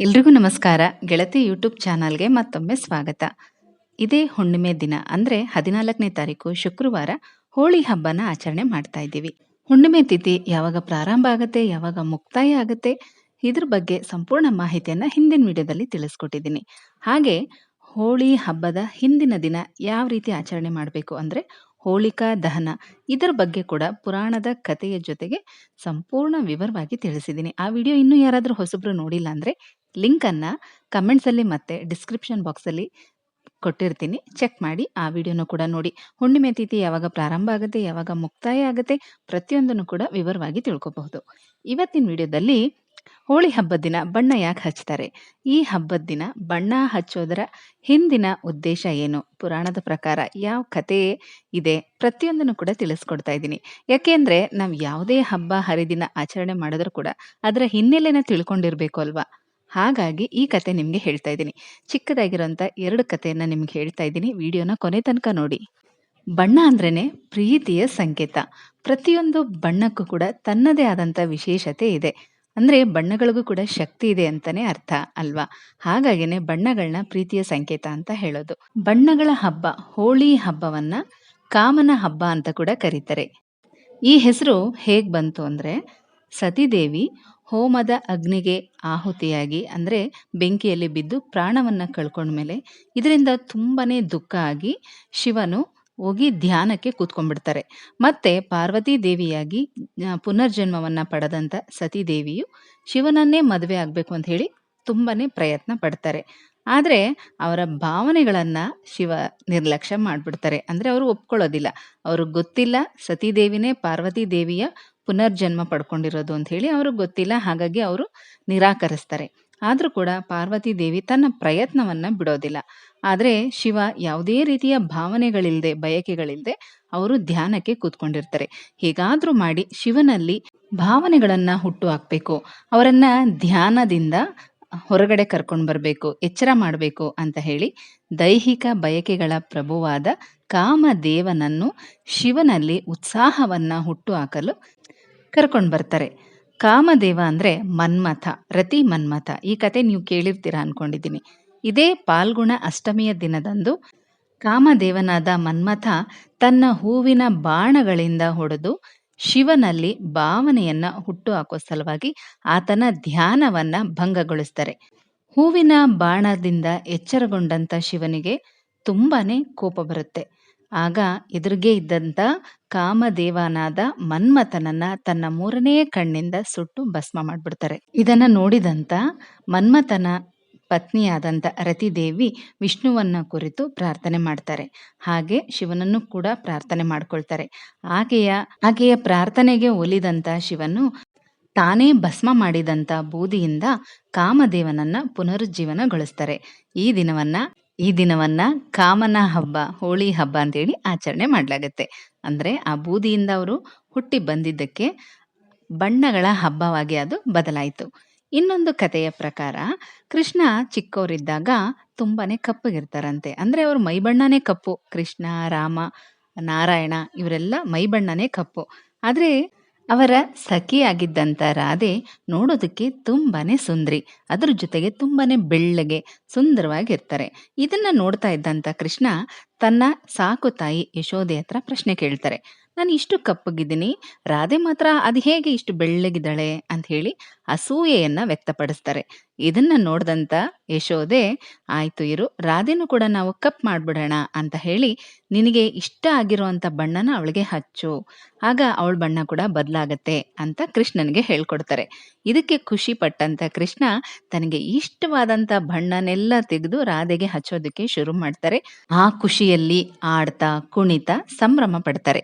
ಎಲ್ರಿಗೂ ನಮಸ್ಕಾರ. ಗೆಳತಿ ಯೂಟ್ಯೂಬ್ ಚಾನಲ್ಗೆ ಮತ್ತೊಮ್ಮೆ ಸ್ವಾಗತ. ಇದೇ ಹುಣ್ಣಿಮೆ ದಿನ ಅಂದ್ರೆ ಹದಿನಾಲ್ಕನೇ ತಾರೀಕು ಶುಕ್ರವಾರ ಹೋಳಿ ಹಬ್ಬನ ಆಚರಣೆ ಮಾಡ್ತಾ ಇದ್ದೀವಿ. ಹುಣ್ಣಿಮೆ ತಿಥಿ ಯಾವಾಗ ಪ್ರಾರಂಭ ಆಗುತ್ತೆ, ಯಾವಾಗ ಮುಕ್ತಾಯ ಆಗುತ್ತೆ, ಇದ್ರ ಬಗ್ಗೆ ಸಂಪೂರ್ಣ ಮಾಹಿತಿಯನ್ನ ಹಿಂದಿನ ವಿಡಿಯೋದಲ್ಲಿ ತಿಳಿಸ್ಕೊಟ್ಟಿದ್ದೀನಿ. ಹಾಗೆ ಹೋಳಿ ಹಬ್ಬದ ಹಿಂದಿನ ದಿನ ಯಾವ ರೀತಿ ಆಚರಣೆ ಮಾಡಬೇಕು ಅಂದ್ರೆ ಹೋಳಿಕಾ, ದಹನ ಇದರ ಬಗ್ಗೆ ಕೂಡ ಪುರಾಣದ ಕಥೆಯ ಜೊತೆಗೆ ಸಂಪೂರ್ಣ ವಿವರವಾಗಿ ತಿಳಿಸಿದ್ದೀನಿ. ಆ ವಿಡಿಯೋ ಇನ್ನೂ ಯಾರಾದರೂ ಹೊಸಬ್ರು ನೋಡಿಲ್ಲ ಅಂದ್ರೆ ಲಿಂಕನ್ನು ಕಮೆಂಟ್ಸಲ್ಲಿ ಮತ್ತೆ ಡಿಸ್ಕ್ರಿಪ್ಷನ್ ಬಾಕ್ಸಲ್ಲಿ ಕೊಟ್ಟಿರ್ತೀನಿ. ಚೆಕ್ ಮಾಡಿ, ಆ ವಿಡಿಯೋನು ಕೂಡ ನೋಡಿ. ಹುಣ್ಣಿಮೆ ತಿಥಿ ಯಾವಾಗ ಪ್ರಾರಂಭ ಆಗುತ್ತೆ, ಯಾವಾಗ ಮುಕ್ತಾಯ ಆಗುತ್ತೆ ಪ್ರತಿಯೊಂದನ್ನು ಕೂಡ ವಿವರವಾಗಿ ತಿಳ್ಕೊಬಹುದು. ಇವತ್ತಿನ ವಿಡಿಯೋದಲ್ಲಿ ಹೋಳಿ ಹಬ್ಬದ ದಿನ ಬಣ್ಣ ಯಾಕೆ ಹಚ್ತಾರೆ? ಈ ಹಬ್ಬದ ದಿನ ಬಣ್ಣ ಹಚ್ಚೋದರ ಹಿಂದಿನ ಉದ್ದೇಶ ಏನು? ಪುರಾಣದ ಪ್ರಕಾರ ಯಾವ ಕತೆ ಇದೆ? ಪ್ರತಿಯೊಂದನ್ನು ಕೂಡ ತಿಳಿಸ್ಕೊಡ್ತಾ ಇದ್ದೀನಿ. ಯಾಕೆಂದ್ರೆ ನಾವು ಯಾವುದೇ ಹಬ್ಬ, ಹರಿದಿನ ಆಚರಣೆ ಮಾಡಿದ್ರು ಕೂಡ ಅದರ ಹಿನ್ನೆಲೆನ ತಿಳ್ಕೊಂಡಿರಬೇಕು ಅಲ್ವಾ? ಹಾಗಾಗಿ ಈ ಕತೆ ನಿಮಗೆ ಹೇಳ್ತಾ ಇದ್ದೀನಿ. ಚಿಕ್ಕದಾಗಿರೋಂಥ ಎರಡು ಕಥೆಯನ್ನು ನಿಮ್ಗೆ ಹೇಳ್ತಾ ಇದ್ದೀನಿ. ವಿಡಿಯೋನ ಕೊನೆ ತನಕ ನೋಡಿ. ಬಣ್ಣ ಅಂದ್ರೇ ಪ್ರೀತಿಯ ಸಂಕೇತ. ಪ್ರತಿಯೊಂದು ಬಣ್ಣಕ್ಕೂ ಕೂಡ ತನ್ನದೇ ಆದಂಥ ವಿಶೇಷತೆ ಇದೆ. ಅಂದರೆ ಬಣ್ಣಗಳಿಗೂ ಕೂಡ ಶಕ್ತಿ ಇದೆ ಅಂತಲೇ ಅರ್ಥ ಅಲ್ವಾ? ಹಾಗಾಗಿನೇ ಬಣ್ಣಗಳನ್ನ ಪ್ರೀತಿಯ ಸಂಕೇತ ಅಂತ ಹೇಳೋದು. ಬಣ್ಣಗಳ ಹಬ್ಬ, ಹೋಳಿ ಹಬ್ಬವನ್ನ ಕಾಮನ ಹಬ್ಬ ಅಂತ ಕೂಡ ಕರೀತಾರೆ. ಈ ಹೆಸರು ಹೇಗೆ ಬಂತು ಅಂದರೆ ಸತಿದೇವಿ ಹೋಮದ ಅಗ್ನಿಗೆ ಆಹುತಿಯಾಗಿ, ಅಂದರೆ ಬೆಂಕಿಯಲ್ಲಿ ಬಿದ್ದು ಪ್ರಾಣವನ್ನ ಕಳ್ಕೊಂಡ್ಮೇಲೆ ಇದರಿಂದ ತುಂಬಾನೇ ದುಃಖ ಆಗಿ ಶಿವನು ಹೋಗಿ ಧ್ಯಾನಕ್ಕೆ ಕೂತ್ಕೊಂಡ್ಬಿಡ್ತಾರೆ. ಮತ್ತೆ ಪಾರ್ವತಿ ದೇವಿಯಾಗಿ ಪುನರ್ಜನ್ಮವನ್ನು ಪಡೆದಂಥ ಸತೀದೇವಿಯು ಶಿವನನ್ನೇ ಮದುವೆ ಆಗಬೇಕು ಅಂತ ಹೇಳಿ ತುಂಬಾನೇ ಪ್ರಯತ್ನ ಪಡ್ತಾರೆ. ಆದರೆ ಅವರ ಭಾವನೆಗಳನ್ನ ಶಿವ ನಿರ್ಲಕ್ಷ್ಯ ಮಾಡಿಬಿಡ್ತಾರೆ. ಅಂದ್ರೆ ಅವರು ಒಪ್ಕೊಳ್ಳೋದಿಲ್ಲ. ಅವ್ರಿಗೆ ಗೊತ್ತಿಲ್ಲ ಸತೀದೇವಿನೇ ಪಾರ್ವತಿ ದೇವಿಯ ಪುನರ್ಜನ್ಮ ಪಡ್ಕೊಂಡಿರೋದು ಅಂತ ಹೇಳಿ ಅವ್ರಿಗೆ ಗೊತ್ತಿಲ್ಲ. ಹಾಗಾಗಿ ಅವರು ನಿರಾಕರಿಸ್ತಾರೆ. ಆದರೂ ಕೂಡ ಪಾರ್ವತಿ ದೇವಿ ತನ್ನ ಪ್ರಯತ್ನವನ್ನ ಬಿಡೋದಿಲ್ಲ. ಆದ್ರೆ ಶಿವ ಯಾವುದೇ ರೀತಿಯ ಭಾವನೆಗಳಿಲ್ಲದೆ ಬಯಕೆಗಳಿಲ್ಲದೆ ಅವರು ಧ್ಯಾನಕ್ಕೆ ಕೂತ್ಕೊಂಡಿರ್ತಾರೆ. ಹೇಗಾದ್ರೂ ಮಾಡಿ ಶಿವನಲ್ಲಿ ಭಾವನೆಗಳನ್ನ ಹುಟ್ಟು ಹಾಕಬೇಕು. ಅವರನ್ನ ಧ್ಯಾನದಿಂದ ಹೊರಗಡೆ ಕರ್ಕೊಂಡು ಬರಬೇಕು, ಎಚ್ಚರ ಮಾಡಬೇಕು ಅಂತ ಹೇಳಿ ದೈಹಿಕ ಬಯಕೆಗಳ ಪ್ರಭುವಾದ ಕಾಮದೇವನನ್ನು ಶಿವನಲ್ಲಿ ಉತ್ಸಾಹವನ್ನ ಹುಟ್ಟು ಹಾಕಲು ಕರ್ಕೊಂಡು ಬರ್ತಾರೆ. ಕಾಮದೇವ ಅಂದರೆ ಮನ್ಮಥ, ರತಿ ಮನ್ಮಥ. ಈ ಕತೆ ನೀವು ಕೇಳಿರ್ತೀರಾ ಅನ್ಕೊಂಡಿದ್ದೀನಿ. ಇದೇ ಪಾಲ್ಗುಣ ಅಷ್ಟಮಿಯ ದಿನದಂದು ಕಾಮದೇವನಾದ ಮನ್ಮಥ ತನ್ನ ಹೂವಿನ ಬಾಣಗಳಿಂದ ಹೊಡೆದು ಶಿವನಲ್ಲಿ ಭಾವನೆಯನ್ನ ಹುಟ್ಟು ಹಾಕೋ ಸಲುವಾಗಿ ಆತನ ಧ್ಯಾನವನ್ನ ಭಂಗಗೊಳಿಸ್ತಾರೆ. ಹೂವಿನ ಬಾಣದಿಂದ ಎಚ್ಚರಗೊಂಡಂತ ಶಿವನಿಗೆ ತುಂಬಾನೇ ಕೋಪ ಬರುತ್ತೆ. ಆಗ ಎದುರಿಗೆ ಇದ್ದಂಥ ಕಾಮದೇವನಾದ ಮನ್ಮಥನನ್ನ ತನ್ನ ಮೂರನೇ ಕಣ್ಣಿಂದ ಸುಟ್ಟು ಭಸ್ಮ ಮಾಡಿಬಿಡ್ತಾರೆ. ಇದನ್ನ ನೋಡಿದಂತ ಮನ್ಮಥನ ಪತ್ನಿಯಾದಂಥ ರತಿದೇವಿ ವಿಷ್ಣುವನ್ನ ಕುರಿತು ಪ್ರಾರ್ಥನೆ ಮಾಡ್ತಾರೆ. ಹಾಗೆ ಶಿವನನ್ನು ಕೂಡ ಪ್ರಾರ್ಥನೆ ಮಾಡ್ಕೊಳ್ತಾರೆ. ಆಕೆಯ ಆಕೆಯ ಪ್ರಾರ್ಥನೆಗೆ ಒಲಿದಂತ ಶಿವನು ತಾನೇ ಭಸ್ಮ ಮಾಡಿದಂತ ಬೂದಿಯಿಂದ ಕಾಮದೇವನನ್ನ ಪುನರುಜ್ಜೀವನಗೊಳಿಸ್ತಾರೆ. ಈ ದಿನವನ್ನ ಈ ದಿನವನ್ನ ಕಾಮನ ಹಬ್ಬ, ಹೋಳಿ ಹಬ್ಬ ಅಂತೇಳಿ ಆಚರಣೆ ಮಾಡಲಾಗತ್ತೆ. ಅಂದ್ರೆ ಆ ಬೂದಿಯಿಂದ ಅವರು ಹುಟ್ಟಿ ಬಂದಿದ್ದಕ್ಕೆ ಬಣ್ಣಗಳ ಹಬ್ಬವಾಗಿ ಅದು ಬದಲಾಯಿತು. ಇನ್ನೊಂದು ಕಥೆಯ ಪ್ರಕಾರ, ಕೃಷ್ಣ ಚಿಕ್ಕವರಿದ್ದಾಗ ತುಂಬಾನೇ ಕಪ್ಪಗಿರ್ತಾರಂತೆ. ಅಂದ್ರೆ ಅವ್ರ ಮೈಬಣ್ಣನೇ ಕಪ್ಪು. ಕೃಷ್ಣ, ರಾಮ, ನಾರಾಯಣ, ಇವರೆಲ್ಲ ಮೈಬಣ್ಣನೇ ಕಪ್ಪು. ಆದ್ರೆ ಅವರ ಸಖಿಯಾಗಿದ್ದಂಥ ರಾಧೆ ನೋಡೋದಕ್ಕೆ ತುಂಬಾನೇ ಸುಂದ್ರಿ. ಅದ್ರ ಜೊತೆಗೆ ತುಂಬಾನೇ ಬೆಳ್ಳಗೆ ಸುಂದರವಾಗಿರ್ತಾರೆ. ಇದನ್ನ ನೋಡ್ತಾ ಇದ್ದಂಥ ಕೃಷ್ಣ ತನ್ನ ಸಾಕು ತಾಯಿ ಯಶೋಧೆ ಹತ್ರ ಪ್ರಶ್ನೆ ಕೇಳ್ತಾರೆ. ನಾನು ಇಷ್ಟು ಕಪ್ಪಗಿದ್ದೀನಿ, ರಾಧೆ ಮಾತ್ರ ಅದು ಹೇಗೆ ಇಷ್ಟು ಬೆಳ್ಳಗಿದ್ದಾಳೆ? ಅಂತ ಹೇಳಿ ಅಸೂಯೆಯನ್ನ ವ್ಯಕ್ತಪಡಿಸ್ತಾರೆ. ಇದನ್ನ ನೋಡ್ದಂತ ಯಶೋದೆ ಆಯ್ತು ಇರು, ರಾಧೆನೂ ಕೂಡ ನಾವು ಕಪ್ ಮಾಡ್ಬಿಡೋಣ ಅಂತ ಹೇಳಿ ನಿನಗೆ ಇಷ್ಟ ಆಗಿರುವಂತ ಬಣ್ಣನ ಅವಳಿಗೆ ಹಚ್ಚು. ಆಗ ಅವಳ ಬಣ್ಣ ಕೂಡ ಬದಲಾಗತ್ತೆ ಅಂತ ಕೃಷ್ಣನಿಗೆ ಹೇಳ್ಕೊಡ್ತಾರೆ. ಇದಕ್ಕೆ ಖುಷಿ ಪಟ್ಟಂತ ಕೃಷ್ಣ ತನಗೆ ಇಷ್ಟವಾದಂತ ಬಣ್ಣನೆಲ್ಲ ತೆಗೆದು ರಾಧೆಗೆ ಹಚ್ಚೋದಕ್ಕೆ ಶುರು ಮಾಡ್ತಾರೆ. ಆ ಖುಷಿಯಲ್ಲಿ ಆಡ್ತಾ, ಕುಣಿತ ಸಂಭ್ರಮ ಪಡ್ತಾರೆ.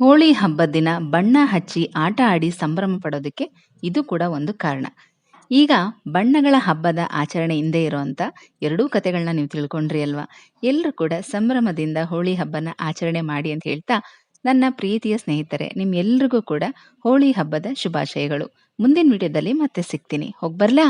ಹೋಳಿ ಹಬ್ಬದ ದಿನ ಬಣ್ಣ ಹಚ್ಚಿ ಆಟ ಆಡಿ ಸಂಭ್ರಮ ಪಡೋದಕ್ಕೆ ಇದು ಕೂಡ ಒಂದು ಕಾರಣ. ಈಗ ಬಣ್ಣಗಳ ಹಬ್ಬದ ಆಚರಣೆ ಹಿಂದೆ ಇರೋವಂಥ ಎರಡೂ ಕತೆಗಳನ್ನ ನೀವು ತಿಳ್ಕೊಂಡ್ರಿ ಅಲ್ವಾ? ಎಲ್ಲರೂ ಕೂಡ ಸಂಭ್ರಮದಿಂದ ಹೋಳಿ ಹಬ್ಬನ ಆಚರಣೆ ಮಾಡಿ ಅಂತ ಹೇಳ್ತಾ ನನ್ನ ಪ್ರೀತಿಯ ಸ್ನೇಹಿತರೆ, ನಿಮ್ಮೆಲ್ರಿಗೂ ಕೂಡ ಹೋಳಿ ಹಬ್ಬದ ಶುಭಾಶಯಗಳು. ಮುಂದಿನ ವಿಡಿಯೋದಲ್ಲಿ ಮತ್ತೆ ಸಿಗ್ತೀನಿ. ಹೋಗ್ಬರ್ಲಾ?